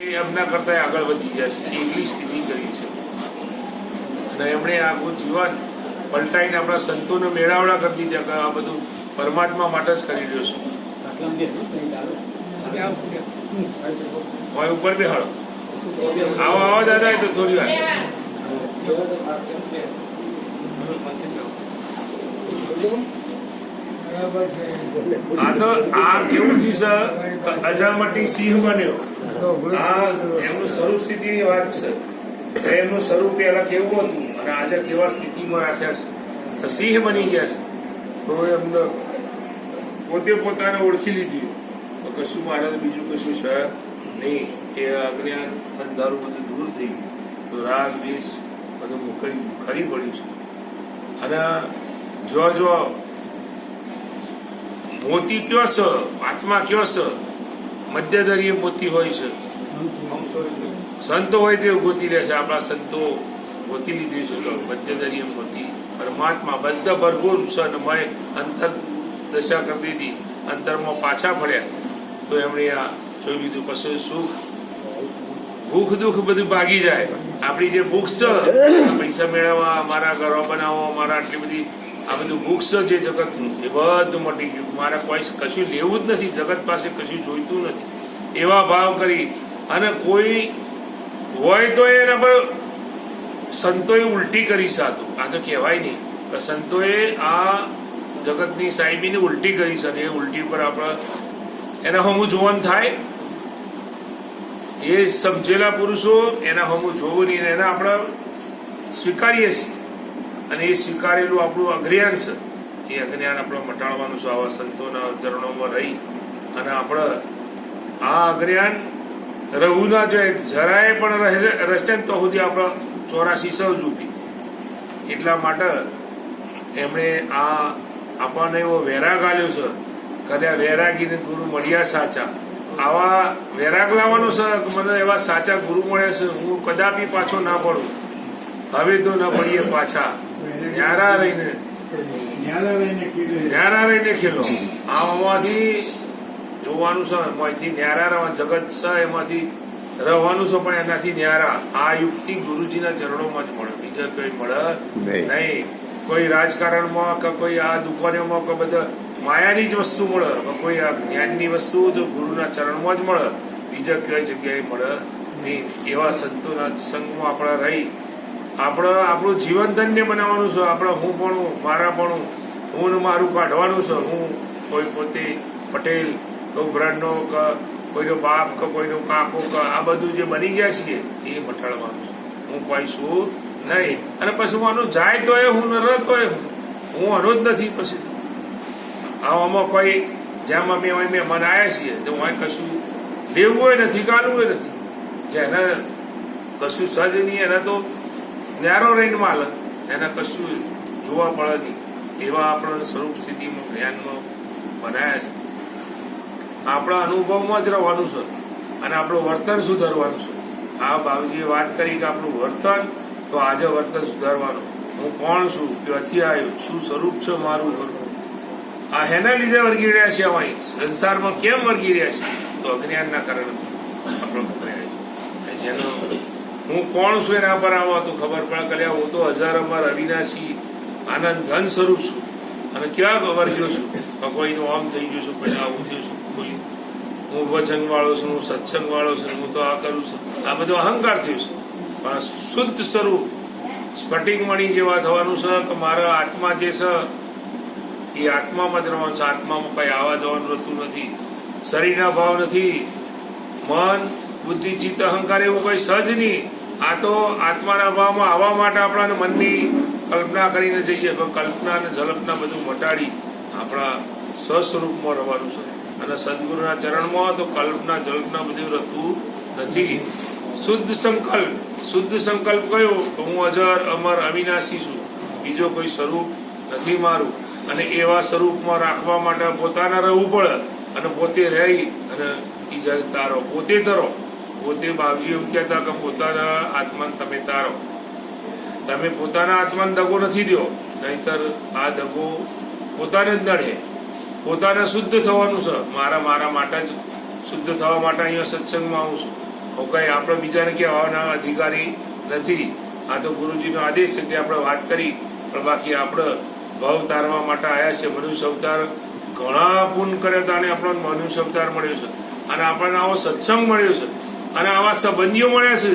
એમના કરતા આગળ વધી ગયા છે. એટલી સ્થિતિ કરી છે. અને એમણે આખું જીવન પલટાઈને આપણા સંતોને મેળાવડા કરી દીધા કે આ બધું પરમાત્મા માટે જ કરી રહ્યો છું. ઉપર બેહાડો. આવો આવો, દાદા તો થોડી વાર. આ તો આ કેવું થયું છે અજામટી સિંહ બન્યો. આ એમનું સ્વરૂપ સ્થિતિની વાત છે. એમનું સ્વરૂપ પહેલા કેવું હતું? અને આજે કેવા સ્થિતિમાં રાખ્યા છે? સિંહ બની ગયા છે. તો એમને પોતે પોતાને ઓળખી લીધી. તો કશું મારે બીજું કશું છે નહીં. કે અજ્ઞાન અંધારું બધું દૂર થઈ ગયું. તો રાગ દેશ બધું મોકલી, ખરી પડ્યું છે. અને જો જો મોતી કયો છે? આત્મા કયો છે? મધ્યદરીય મોતી હોય છે. સંતો હોય તે ગોતી રહે છે. આપણા સંતો ગોતી લીધી છે. તો મધ્યદરીય મોતી. પરમાત્મા બધા ભરપૂર છે અને મય અંતર દશા કરી દીધી. અંતરમાં પાછા ફર્યા. તો એમણે આ જોઈ લીધું. પછી સુખ ભૂખ દુઃખ બધું ભાગી જાય. આપણી જે ભૂખ છે પૈસા મેળવવા મારા ઘરો બનાવવા મારા આટલી બધી આ બધું મોક્ષ જે જગતનું એ બધું મટી ગયું. મારે કોઈ કશું લેવું જ નથી. જગત પાસે કશું જોઈતું નથી. એવા ભાવ કરી અને કોઈ હોય તો એના પર સંતોએ ઉલટી કરી સાતું આ તો કહેવાય નહીં. કે સંતોએ આ જગતની સાહેબીને ઉલટી કરી અને એ ઉલટી પર આપણે એના હમું જોવાનું થાય. એ સમજેલા પુરુષો એના હમું જોવું નહીં એના આપણે સ્વીકારીએ છીએ. અને એ સ્વીકારેલું આપણું અજ્ઞાન છે. એ અજ્ઞાન આપણે મટાડવાનું છે, આવા સંતોના ચરણોમાં રહી. અને આપણે આ અજ્ઞાન રહું ના જોઈએ જરાય પણ રહેશે ને તો સુધી આપણે ચોરાસી સૌ જૂટી. એટલા માટે એમણે આ આપણને એવો વેરાગ આલ્યો છે કદાચ વેરાગીને ગુરુ મળ્યા સાચા. આવા વેરાગ લાવવાનો છે, મને એવા સાચા ગુરુ મળ્યા છે, હું કદાપી પાછો ના પડું. હવે તો ન પડીએ પાછા. ન્યારા રહીને. ન્યારા રહીને ખેલો. આમાંથી જોવાનું છે એમાંથી ન્યારા રહેવા જગત છે એમાંથી રહેવાનું છે પણ એનાથી ન્યારા. આ યુક્તિ ગુરુજીના ચરણોમાં જ મળે. બીજા કઈ મળે નહીં. કોઈ રાજકારણમાં કે કોઈ આ દુકાનોમાં કે બધા માયાની જ વસ્તુ મળે. કે કોઈ આ જ્ઞાનની વસ્તુ તો ગુરુના ચરણમાં જ મળે બીજા કઈ જગ્યાએ મળે નહીં. એવા સંતોના સંગમાં આપણે રહી. આપણે, આપણું જીવન ધન્ય બનાવવાનું છે. આપણે, હું પણ, મારા પણ, હું મારું કાઢવાનું છે. હું કોઈ પોતે પટેલ બ્રાન્ડનો કે કોઈનો બાપ, કે કોઈનો કાકો, કે આ બધું જે બની ગયા છીએ, એ મટાડવાનું છે. હું કોઈ છું નહીં. અને પછી હું આનું જાય તો એ હું, ન રહેતો હું. આનો જ નથી પછી. આમાં કોઈ જેમ અમે અહીં મહેમાન આવ્યા છીએ, તો હું કશું લેવું નથી કાઢવું નથી. જેને કશું સજ નહીં, એના તો ન્યારો રહીને માલ એને કશું જોવા મળે નહીં. એવા આપણા સ્વરૂપ સ્થિતિમાં જ્ઞાનમાં બનાયા છે. આપણા અનુભવમાં જ રહેવાનું છે અને આપણું વર્તન સુધારવાનું છે. આ બાબુજીએ વાત કરી કે આપણું વર્તન, તો આજે વર્તન સુધારવાનું. હું કોણ છું? ક્યાંથી આવ્યો શું સ્વરૂપ છે મારું આ હેના લીધે વળગી રહ્યા છે અમારી સંસારમાં કેમ વળગી રહ્યા છે? તો અજ્ઞાનના કારણે આપણો પકડાય છે જેનો હું કોણ છું એના પર આવો? તો ખબર પડે. કર્યા હું તો હજાર અમર અવિનાશી આનંદ ઘન સ્વરૂપ છું. અને કેવા થયો છું? કોઈનું આમ થઈ ગયું છું કોઈ આવું થયું છું કોઈ હું વચન વાળો છું, હું સત્સંગ વાળો છું, હું તો આ કરું છું. આ બધો અહંકાર થયો છે. પણ શુદ્ધ સ્વરૂપ સ્ફટિક મણી જેવા થવાનું છે કે મારા આત્મા જે છે, એ આત્મામાં જ રહેવાનું છે. આત્મામાં કઈ આવવા જવાનું રહેતું નથી. શરીરના ભાવ નથી. મન, બુદ્ધિ, ચિત્ત, અહંકાર એવું કોઈ સહજ નહીં. આ તો આત્માના ભાવમાં આવવા માટે આપણાને મનની કલ્પના કરીને જઈએ પણ કલ્પના અને ઝલપના બધું મટાડી આપણા સ્વસ્વરૂપમાં રહેવાનું છે. અને સદગુરુના ચરણમાં તો કલ્પના જલ્પના બધું રહેતું નથી. શુદ્ધ સંકલ્પ શુદ્ધ સંકલ્પ કયો? કે હું અજર, અમર, અવિનાશી છું. બીજો કોઈ સ્વરૂપ નથી મારું. અને એવા સ્વરૂપમાં રાખવા માટે પોતાના રહેવું પડે અને પોતે રહી અને બીજા તારો પોતે તરો. પોતે બાપજી એવું કહેતા કે પોતાના આત્માને તમે તારો. તમે પોતાના આત્માને દગો નથી દો નહીતર આ દગો પોતાને જ નડે. પોતાને શુદ્ધ થવાનું છે. મારા મારા માટે જ શુદ્ધ થવા માટે અહીંયા સત્સંગમાં આવું છું. હું કઈ આપણે બીજાને કહેવાના અધિકારી નથી. આ તો ગુરુજીનો આદેશ છે તે આપણે વાત કરી. પણ બાકી આપણે ભાવ તારવા માટે આવ્યા છે. મનુષ્ય અવતાર ઘણા પૂન કર્યા હતા અને આપણને મનુષ્ય અવતાર મળ્યો છે. અને આપણને આવો સત્સંગ મળ્યો છે. અને આવા સંબંધીઓ મળ્યા છે?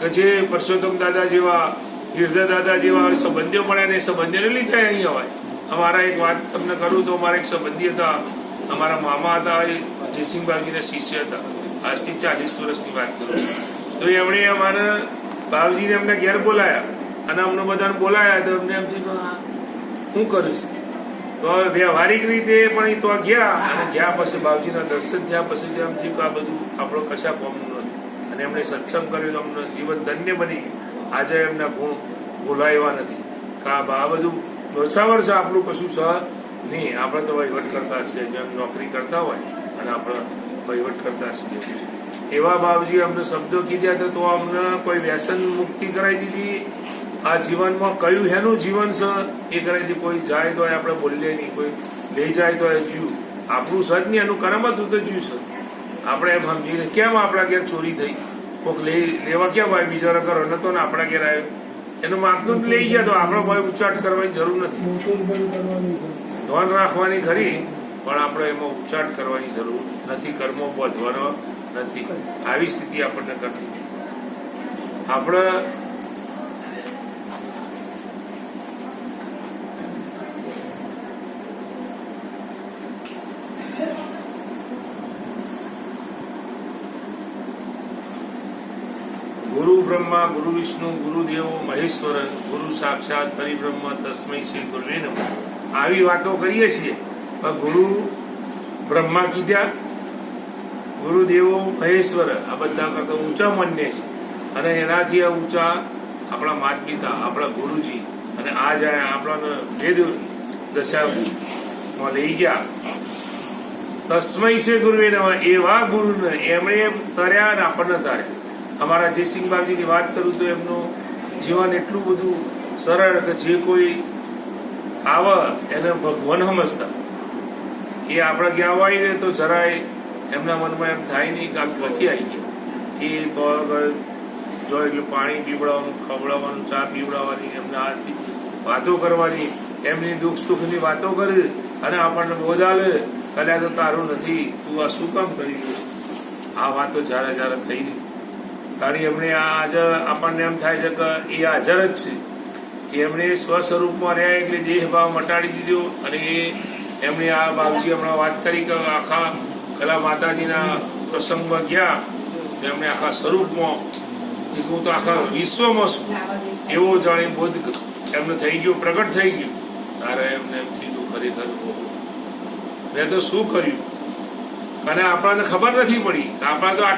કે જે પરસોત્તમ દાદા જેવા, ગિરધર દાદા જેવા સંબંધીઓ મળ્યા ને સંબંધીઓને લીધે અહીં અવાય અમારા એક વાત તમને કરું તો અમારા એક સંબંધી હતા. અમારા મામા હતા, એ જયસિંહ બાવજીના શિષ્ય હતા. આજથી ચાલીસ વર્ષની વાત કરું. તો એમણે અમારા બાવજીને અમને ઘેર બોલાયા. અને અમને બધાને બોલાયા તો અમને એમ થયું હું કરું છું? તો વ્યવહારિક રીતે પણ એ તો ગયા, અને ગયા પછી બાવજીના દર્શન થયા પછી એમ થયું કે આ બધું આપણો કશા કોમનું નથી. અને એમણે સત્સંગ કર્યો તો અમને જીવન ધન્ય બની. આજે એમના ગુણ ભૂલાયવા નથી. કે આ બધું ઓછા છે, આપણું કશું સહ નહીં. આપણે તો વહીવટ કરતા છીએ, જેમ નોકરી કરતા હોય, અને આપણે વહીવટ કરતા છીએ એવા બાપજી અમને શબ્દો કીધા તો અમને કોઈ વ્યસન મુક્તિ કરાવી દીધી આ જીવનમાં કયું હેનું જીવન છે, એ દીધી કોઈ જાય તો આપણે બોલીએ નહીં, કોઈ લઈ જાય તો એ જીવ. આપણું સજ નહીં એનું કર્મ હતું તો જીવ છે. આપણે એમ સમજીને કેમ આપણા ઘેર ચોરી થઈ? કોઈક લઈ, લેવા કેમ આવે બીજાનો ઘર નતો ને આપણા ઘેર આવ્યો. એનું માગતું લઈ ગયા તો આપણે ભાઈ ઉચ્ચાટ કરવાની જરૂર નથી. ધ્યાન રાખવાની ખરી, પણ આપણે એમાં ઉચ્ચાટ કરવાની જરૂર નથી. કર્મો બાંધવાનો નથી. આવી સ્થિતિ આપણને કરવી. આપણે ગુરુ બ્રહ્મા, ગુરુ વિષ્ણુ ગુરુદેવો મહેશ્વર, ગુરુ સાક્ષાત પરિબ્રહ્મ, તસ્મૈ, શ્રી ગુરુવે નમ. આવી વાતો કરીએ છીએ. પણ ગુરુ બ્રહ્મા કીધા ગુરુદેવો મહેશ્વર, આ બધા કરતા ઊંચા માન્ય છે. અને એનાથી આ ઊંચા આપણા માતા પિતા આપણા ગુરુજી, અને આ જાય આપણાને વેદ દશામાં લઈ ગયા. તસ્મય છે ગુરુએ નમઃ. એવા ગુરુને એમણે તર્યા અને આપણને તાર્યા. અમારા જયસિંહ વાત કરું તો એમનું જીવન એટલું બધું સરળ કે જે કોઈ આવે એને ભગવાન સમજતા. એ આપણા ગયા આવી ને તો જરાય એમના મનમાં એમ થાય નહીં કે આ ક્યાંથી આવી ગયા. એ તો જો એટલે પાણી પીવડાવવાનું, ખવડાવવાનું, ચા પીવડાવવાની, એમના હાથથી વાતો કરવાની, એમની દુઃખ સુખની વાતો કરી અને આપણને બોધાલે કદાચ તો તારું નથી. તું આ શું કામ કરી? આ વાતો જ્યારે જ્યારે થઈ રહી કારણ એમણે આ આપણને એમ થાય છે કે એ હાજર જ છે. કે એમણે સ્વ સ્વરૂપમાં રહ્યા એટલે દેહ ભાવ મટાડી દીધો અને એ એમણે આ બાપજી હમણાં વાત કરી કે આખા પેલા માતાજીના પ્રસંગમાં ગયા એમને આખા સ્વરૂપમાં હું તો આખા વિશ્વમાં છું એવો જાણે બોધ એમને થઈ ગયો, પ્રગટ થઈ ગયું. તારે એમને એમ થયું ખરેખર મેં તો શું કર્યું? અને આપણને ખબર નથી પડી. આપણા તો